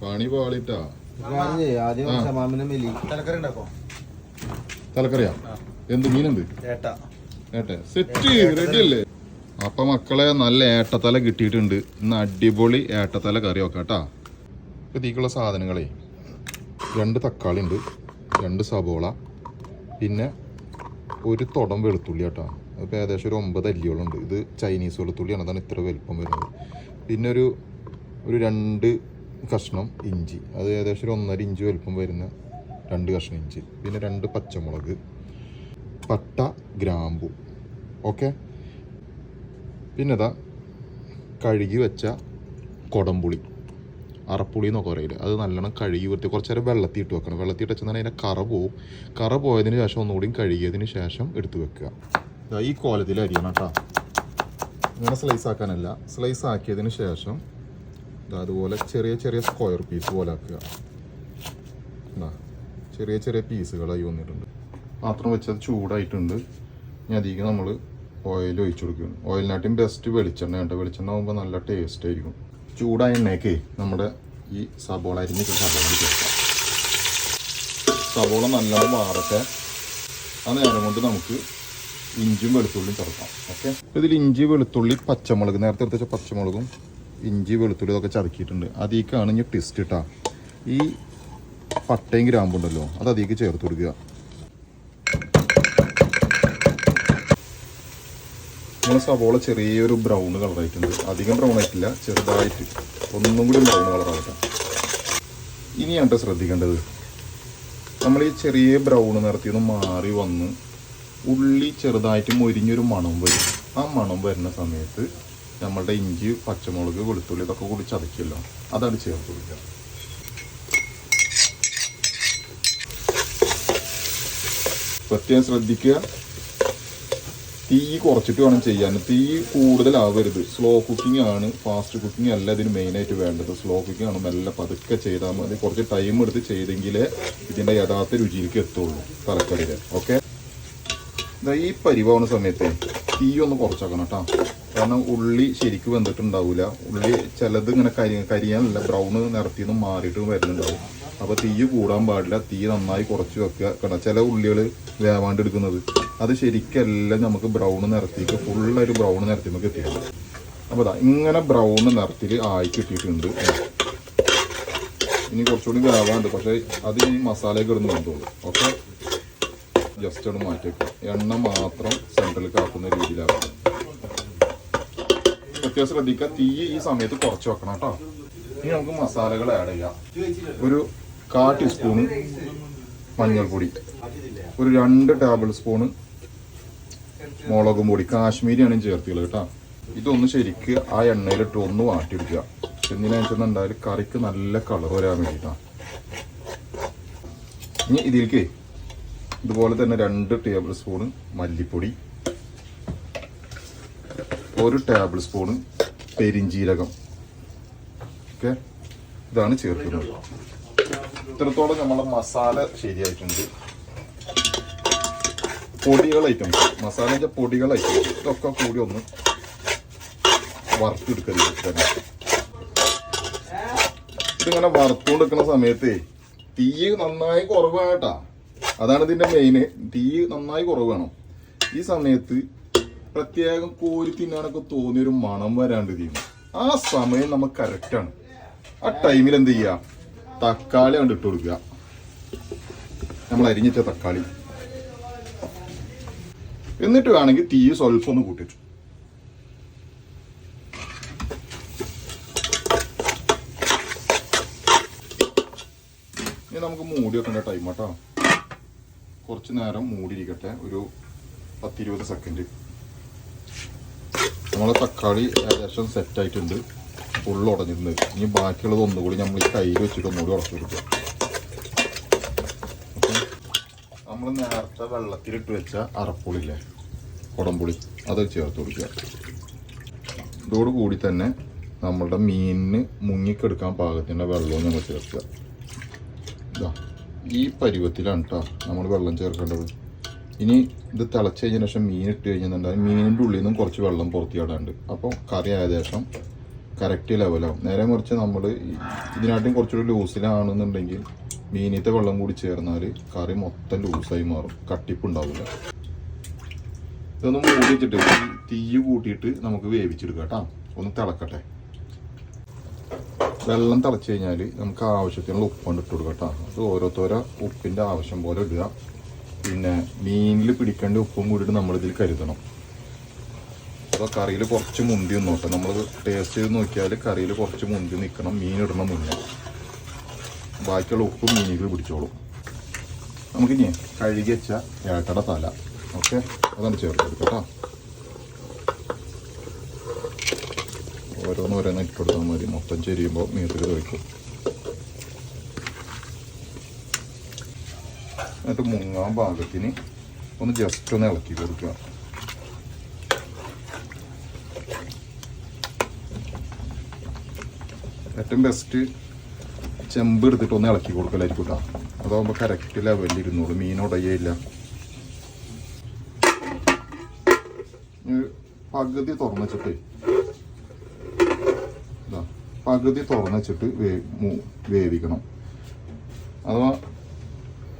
പണി പാളിട്ടാ. ആദ്യം തലക്കറി ഉണ്ടാക്കോ തലക്കറിയാ? എന്ത് മീനുണ്ട്? ഏട്ടാ. ഏട്ടെ. സെറ്റ് റെഡി അല്ലേ അപ്പൊ മക്കളെ നല്ല ഏട്ടത്തല കിട്ടിയിട്ടുണ്ട്. ഇന്ന് അടിപൊളി ഏട്ടത്തല കറി വെക്കാം കേട്ടാ ഇതിക്കുള്ള സാധനങ്ങളെ. രണ്ട് തക്കാളി ഉണ്ട് രണ്ട് സബോള പിന്നെ ഒരു തുടം വെളുത്തുള്ളി കേട്ടോ അതിപ്പോൾ ഏകദേശം ഒരു ഒമ്പത് അല്ലിയോളുണ്ട് ഇത് ചൈനീസ് വെളുത്തുള്ളിയാണ്. അതാണ് ഇത്ര വലുപ്പം വരുന്നത്. പിന്നെ ഒരു ഒരു രണ്ട് കഷ്ണം ഇഞ്ചി. അത് ഏകദേശം ഒരു ഒന്നര ഇഞ്ച് വലുപ്പം വരുന്ന രണ്ട് കഷ്ണം ഇഞ്ചി. പിന്നെ രണ്ട് പച്ചമുളക്. പട്ട ഗ്രാമ്പു. ഓക്കെ? പിന്നെ ഇതാ കഴുകി വെച്ച കൊടംപുളി. അറപ്പുളി എന്നൊക്കെ പറയില്ല? അത് നല്ലോണം കഴുകി വൃത്തി കുറച്ച് നേരം വെള്ളത്തിൽ ഇട്ട് വെക്കണം. വെള്ളത്തിൽ ഇട്ട് വെച്ചാൽ അതിന്റെ കറ പോവും. കറ പോയതിന് ശേഷം ഒന്നുകൂടി കഴുകിയതിന് ശേഷം എടുത്ത് വെക്കുക. ഈ കോലത്തിൽ അരിയണം കേട്ടോ. ഇങ്ങനെ സ്ലൈസ് ആക്കാനല്ല. സ്ലൈസ് ആക്കിയതിന് ശേഷം അതുപോലെ ചെറിയ ചെറിയ സ്ക്വയർ പീസ് പോലെ ആക്കുക. എന്നാ ചെറിയ ചെറിയ പീസുകളായി വന്നിട്ടുണ്ട്. പാത്രം വെച്ചത് ചൂടായിട്ടുണ്ട്. ഇനി അതിലേക്ക് നമ്മൾ ഓയിൽ ഒഴിച്ചു കൊടുക്കും ഓയിലിനാട്ടിയും ബെസ്റ്റ് വെളിച്ചെണ്ണ കേട്ടോ. വെളിച്ചെണ്ണ ആകുമ്പോൾ നല്ല ടേസ്റ്റ് ആയിരിക്കും. ചൂടായ എണ്ണയൊക്കെ നമ്മുടെ ഈ സബോള അരിഞ്ഞിട്ട് സബോള ചേർക്കാം സബോള നല്ലോണം വാറട്ടെ ആ നേരം കൊണ്ട് നമുക്ക് ഇഞ്ചിയും വെളുത്തുള്ളിയും ചേർക്കാം. ഓക്കെ ഇതിൽ ഇഞ്ചി വെളുത്തുള്ളി പച്ചമുളക്. നേരത്തെ എടുത്ത പച്ചമുളകും ഇഞ്ചി വെളുത്തുള്ളി ഇതൊക്കെ ചതക്കിയിട്ടുണ്ട്. അതിലേക്കാണ് ഇനി ട്വിസ്റ്റ് ഇട്ടാ. ഈ പട്ടയും ഗ്രാമ്പുണ്ടല്ലോ അത് അതിലേക്ക് ചേർത്ത് കൊടുക്കുക. ഇങ്ങനെ സവോള ചെറിയൊരു ബ്രൗൺ കളറായിട്ടുണ്ട് അധികം ബ്രൗൺ ആയിട്ടില്ല ചെറുതായിട്ട്. ഒന്നും കൂടി ബ്രൗൺ കളറാവട്ടെ ഇനിയാണ് ശ്രദ്ധിക്കേണ്ടത്? നമ്മൾ ഈ ചെറിയ ബ്രൗൺ നിറത്തിൽ നിന്ന് മാറി വന്ന് ഉള്ളി ചെറുതായിട്ട് മൊരിഞ്ഞൊരു മണം വരും. ആ മണം വരുന്ന സമയത്ത് നമ്മളുടെ ഇഞ്ചി പച്ചമുളക് വെളുത്തുള്ളി ഇതൊക്കെ കൂടി ചതക്കിയല്ലോ അതാണ് ചേർത്ത് കൊടുക്കുക. പ്രത്യേകം ശ്രദ്ധിക്കുക. തീ കുറച്ചിട്ട് വേണം ചെയ്യാൻ. തീ കൂടുതലാവരുത്. സ്ലോ കുക്കിംഗ് ആണ് ഫാസ്റ്റ് കുക്കിംഗ് അല്ല ഇതിന് മെയിനായിട്ട് വേണ്ടത്. സ്ലോ കുക്കിംഗ് ആണ് മെല്ലെ പതുക്കെ ചെയ്താൽ മതി. കുറച്ച് ടൈം എടുത്ത് ചെയ്തെങ്കിലേ ഇതിന്റെ യഥാർത്ഥ രുചിയിലേക്ക് എത്തുള്ളൂ തലക്കറിയിൽ ഓക്കെ ഈ പരിവാവുന്ന സമയത്ത് തീ ഒന്ന് കുറച്ചാക്കണം കേട്ടോ. കാരണം ഉള്ളി ശരിക്കും വെന്തിട്ടുണ്ടാവില്ല ഉള്ളി ചിലത് ഇങ്ങനെ കരി കരിയാനല്ല ബ്രൗണ് നിന്നും മാറിയിട്ട് വരുന്നുണ്ടാവും. അപ്പോൾ തീ കൂടാൻ പാടില്ല. തീ നന്നായി കുറച്ച് വെക്കുക കാരണം ചില ഉള്ളികൾ വേവാണ്ട് എടുക്കുന്നത്. അത് ശരിക്കെല്ലാം നമുക്ക് ബ്രൗൺ നിറത്തിക്ക് ഫുള്ളൊരു ബ്രൗൺ നിറത്തി നമുക്ക് എത്തിക്കണം അപ്പോൾ ഇതാ ഇങ്ങനെ ബ്രൗൺ നിറത്തിൽ ആയി കിട്ടിയിട്ടുണ്ട്. ഇനി കുറച്ചുകൂടി വേവാണ്ട്. പക്ഷേ അത് ഈ മസാലയൊക്കെ ഇടുന്ന് വന്നോളൂ ഓക്കെ? ജസ്റ്റ് ഒന്ന് മാറ്റി വെക്കുക എണ്ണ മാത്രം സെൻട്രലിൽ കാക്കുന്ന രീതിയിലാക്കണം. പ്രത്യേകം ശ്രദ്ധിക്കുക. തീ ഈ സമയത്ത് കുറച്ച് വെക്കണം കേട്ടോ. ഇനി നമുക്ക് മസാലകൾ ആഡ് ചെയ്യാം. ഒരു കാ ടീസ്പൂണ് മഞ്ഞൾപ്പൊടി ഒരു രണ്ട് ടേബിൾ സ്പൂണ് മുളകും പൊടി കാശ്മീരിയാണ് ചേർത്തുള്ളത് കേട്ടോ. ഇതൊന്ന് ശരിക്ക് ആ എണ്ണയിലിട്ട് ഒന്ന് വാട്ടിയെടുക്കുക. എന്തിനാ വെച്ചെന്നുണ്ടായാൽ കറിക്ക് നല്ല കളർ വരാൻ വേണ്ടിയിട്ടാണ് ഇനി ഇതിലേക്ക് ഇതുപോലെ തന്നെ രണ്ട് ടേബിൾ സ്പൂണ് മല്ലിപ്പൊടി ഒരു ടേബിൾ സ്പൂണ് പെരിഞ്ചീരകം. ഓക്കെ ഇതാണ് ചേർക്കുന്നത്. ഇത്രത്തോളം നമ്മളെ മസാല ശരിയായിട്ടുണ്ട്. പൊടികൾ ഐറ്റംസ് മസാല പൊടികൾ ഐറ്റംസ് ഇതൊക്കെ കൂടി ഒന്ന് വറുത്തെടുക്കരുത് ഇതിങ്ങനെ വറുത്തുകൊണ്ടിരിക്കുന്ന സമയത്ത് തീ നന്നായി കുറവ് കേട്ടാ അതാണ് ഇതിന്റെ മെയിന് തീ നന്നായി കുറവ് വേണം. ഈ സമയത്ത് പ്രത്യേകം കോരി തിന്നാനൊക്കെ തോന്നിയൊരു മണം വരാണ്ട് തീരുന്നു ആ സമയം നമുക്ക് കറക്റ്റാണ് ആ ടൈമിൽ എന്ത് ചെയ്യുക തക്കാളി കണ്ട് ഇട്ട് കൊടുക്കുക. നമ്മൾ അരിഞ്ഞിട്ട തക്കാളി. എന്നിട്ട് വേണമെങ്കിൽ തീ സ്വല്പം ഒന്ന് കൂട്ടിച്ചു നമുക്ക് മൂടി വെക്കേണ്ട ടൈം കേട്ടോ കുറച്ച് നേരം മൂടിയിരിക്കട്ടെ. ഒരു പത്തിരുപത് സെക്കൻഡ് നമ്മളെ തക്കാളി ഏകദേശം സെറ്റായിട്ടുണ്ട് ഫുള്ള് ഉടഞ്ഞിട്ടുണ്ട്. ഇനി ബാക്കിയുള്ളത് ഒന്നുകൂടി നമ്മൾ ഈ കയ്യിൽ വെച്ചിട്ട് ഒന്നുകൂടി ഉടച്ചു കൊടുക്കുക നമ്മൾ നേരത്തെ വെള്ളത്തിലിട്ട് വെച്ച അറപ്പുളില്ലേ കുടംപുളി അത് ചേർത്ത് കൊടുക്കുക. ഇതോട് കൂടി തന്നെ നമ്മളുടെ മീനിന് മുങ്ങിക്കെടുക്കാൻ പാകത്തിന്റെ വെള്ളവും നമ്മൾ ചേർക്കുക. ഈ പരുവത്തിലാണ് കേട്ടോ നമ്മൾ വെള്ളം ചേർക്കേണ്ടത്. ഇനി ഇത് തിളച്ച് കഴിഞ്ഞ ശേഷം മീൻ ഇട്ട് കഴിഞ്ഞിട്ടുണ്ടെങ്കിൽ മീനിന്റെ ഉള്ളിൽ നിന്നും കുറച്ച് വെള്ളം പുറത്ത് ചാടാണ്ട് അപ്പോൾ കറി ആയ ശേഷം കറക്റ്റ് ലെവലാവും നേരെ മറിച്ച് നമ്മൾ ഇതിനായിട്ടും കുറച്ചുകൂടി ലൂസിലാണെന്നുണ്ടെങ്കിൽ മീനിത്തെ വെള്ളം കൂടി ചേർന്നാൽ കറി മൊത്തം ലൂസായി മാറും. കട്ടിപ്പുണ്ടാവില്ല. ഇതൊന്ന് മൂടി വെച്ചിട്ട് തീ- കൂട്ടിയിട്ട് നമുക്ക് വേവിച്ചെടുക്കാം കേട്ടോ. ഒന്ന് തിളക്കട്ടെ. വെള്ളം തിളച്ച് കഴിഞ്ഞാൽ നമുക്ക് ആവശ്യത്തിനുള്ള ഉപ്പുകൊണ്ട് ഇട്ട് കൊടുക്കാം കേട്ടോ. അത് ഓരോരുത്തരോ ഉപ്പിന്റെ ആവശ്യം പോലെ ഇടുക. പിന്നെ മീനിൽ പിടിക്കേണ്ട ഉപ്പും കൂടിയിട്ട് നമ്മളിതിൽ കരുതണം. അപ്പോൾ കറിയിൽ കുറച്ച് മുന്തി നോക്കാം. നമ്മൾ ടേസ്റ്റ് ചെയ്ത് നോക്കിയാൽ കറിയിൽ കുറച്ച് മുന്തി നിൽക്കണം മീൻ ഇടണം മുന്നേ. ബാക്കിയുള്ള ഉപ്പും മീനിൽ പിടിച്ചോളും. നമുക്കിനി കഴുകി വെച്ച ഏട്ടയുടെ തല. ഓക്കെ? അതാണ് ചേർത്ത് കൊടുക്കട്ടോ കേട്ടോ. ഓരോന്ന് ഓരോന്ന് ഇട്ട് കൊടുത്താൽ മതി. മൊത്തം ചെരിയുമ്പോൾ മീത്തിൽ വയ്ക്കും എന്നിട്ട് മുങ്ങാൻ പാകത്തിന് ഒന്ന് ജസ്റ്റ് ഒന്ന് ഇളക്കി കൊടുക്കുക. ഏറ്റവും ബെസ്റ്റ് ചെമ്പ് എടുത്തിട്ട് ഒന്ന് ഇളക്കി കൊടുക്കലായിരിക്കും കേട്ടോ അതാകുമ്പോൾ കറക്റ്റ് ലെവലിൽ ഇരുന്നോളൂ. മീൻ ഉടയേയില്ല ഇനി പകുതി തുറന്നു വെച്ചിട്ട് പകുതി തുറന്നു വെച്ചിട്ട് വേവിക്കണം. അഥവാ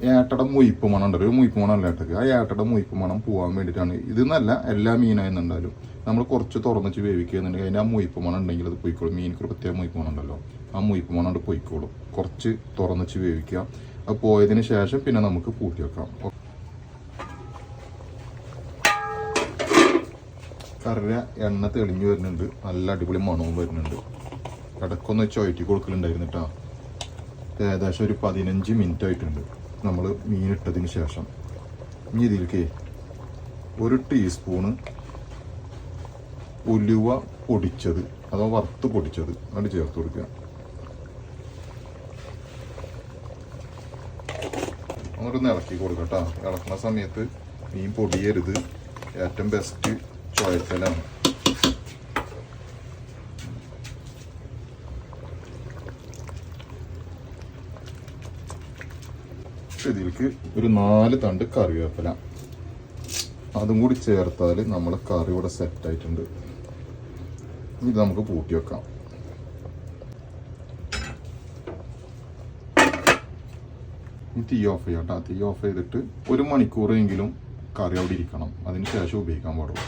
ഏട്ടയുടെ മൊയ്പ്പ് മണം ഉണ്ടല്ലോ ഒരു മുയിപ്പ് മണം അല്ല ഏട്ടക്ക്. ആ ഏട്ടയുടെ മൊയ്പ്പ് മണം പോകാൻ വേണ്ടിയിട്ടാണ്. ഇതെന്നല്ല എല്ലാ മീനായിരുന്നുണ്ടാലും നമ്മൾ കുറച്ച് തുറന്നിച്ച് വെച്ച് വേവിക്കുന്നുണ്ടെങ്കിൽ അതിന്റെ ആ മൊയ്പ്പ് മണം ഉണ്ടെങ്കിൽ അത് പൊയ്ക്കോളും. മീനിക്ക് ഒരു പ്രത്യേക മൊയ്പ്പ് മണം ഉണ്ടല്ലോ. ആ മൊയ്പ്പ് മണം കൊണ്ട് പൊയ്ക്കോളും. കുറച്ച് തുറന്നിച്ച് വേവിക്കുക. അത് പോയതിന് ശേഷം പിന്നെ നമുക്ക് പൂട്ടി വെക്കാം. കറിയ എണ്ണ തെളിഞ്ഞു വരുന്നുണ്ട്. നല്ല അടിപൊളി മണവും വരുന്നുണ്ട്. ഇടയ്ക്കൊന്ന് ചുഴറ്റി കൊടുക്കലുണ്ടായിരുന്നു കേട്ടോ. ഏകദേശം ഒരു പതിനഞ്ച് മിനിറ്റ് ആയിട്ടുണ്ട്. നമ്മൾ മീനിട്ടതിന് ശേഷം ഇനി ഇതിലേക്ക് ഒരു ടീസ്പൂണ് ഉലുവ പൊടിച്ചത് അഥവാ വറുത്ത് പൊടിച്ചത് അത് ചേർത്ത് കൊടുക്കുക. അങ്ങോട്ടൊന്ന് ഇളക്കി കൊടുക്കുക കേട്ടോ ഇളക്കുന്ന സമയത്ത് മീൻ പൊടിയരുത്. ഏറ്റവും ബെസ്റ്റ് ചുഴക്കലാണ് ഇതിലേക്ക് ഒരു നാല് തണ്ട് കറിവേപ്പില. അതും കൂടി ചേർത്താൽ നമ്മൾ കറി ഇവിടെ സെറ്റായിട്ടുണ്ട് ഇത് നമുക്ക് പൂട്ടി വെക്കാം. തീ ഓഫ് ചെയ്യാം കേട്ടോ തീ ഓഫ് ചെയ്തിട്ട് ഒരു മണിക്കൂറെങ്കിലും കറി അവിടെ ഇരിക്കണം. അതിന് ശേഷം ഉപയോഗിക്കാൻ പാടുള്ളൂ.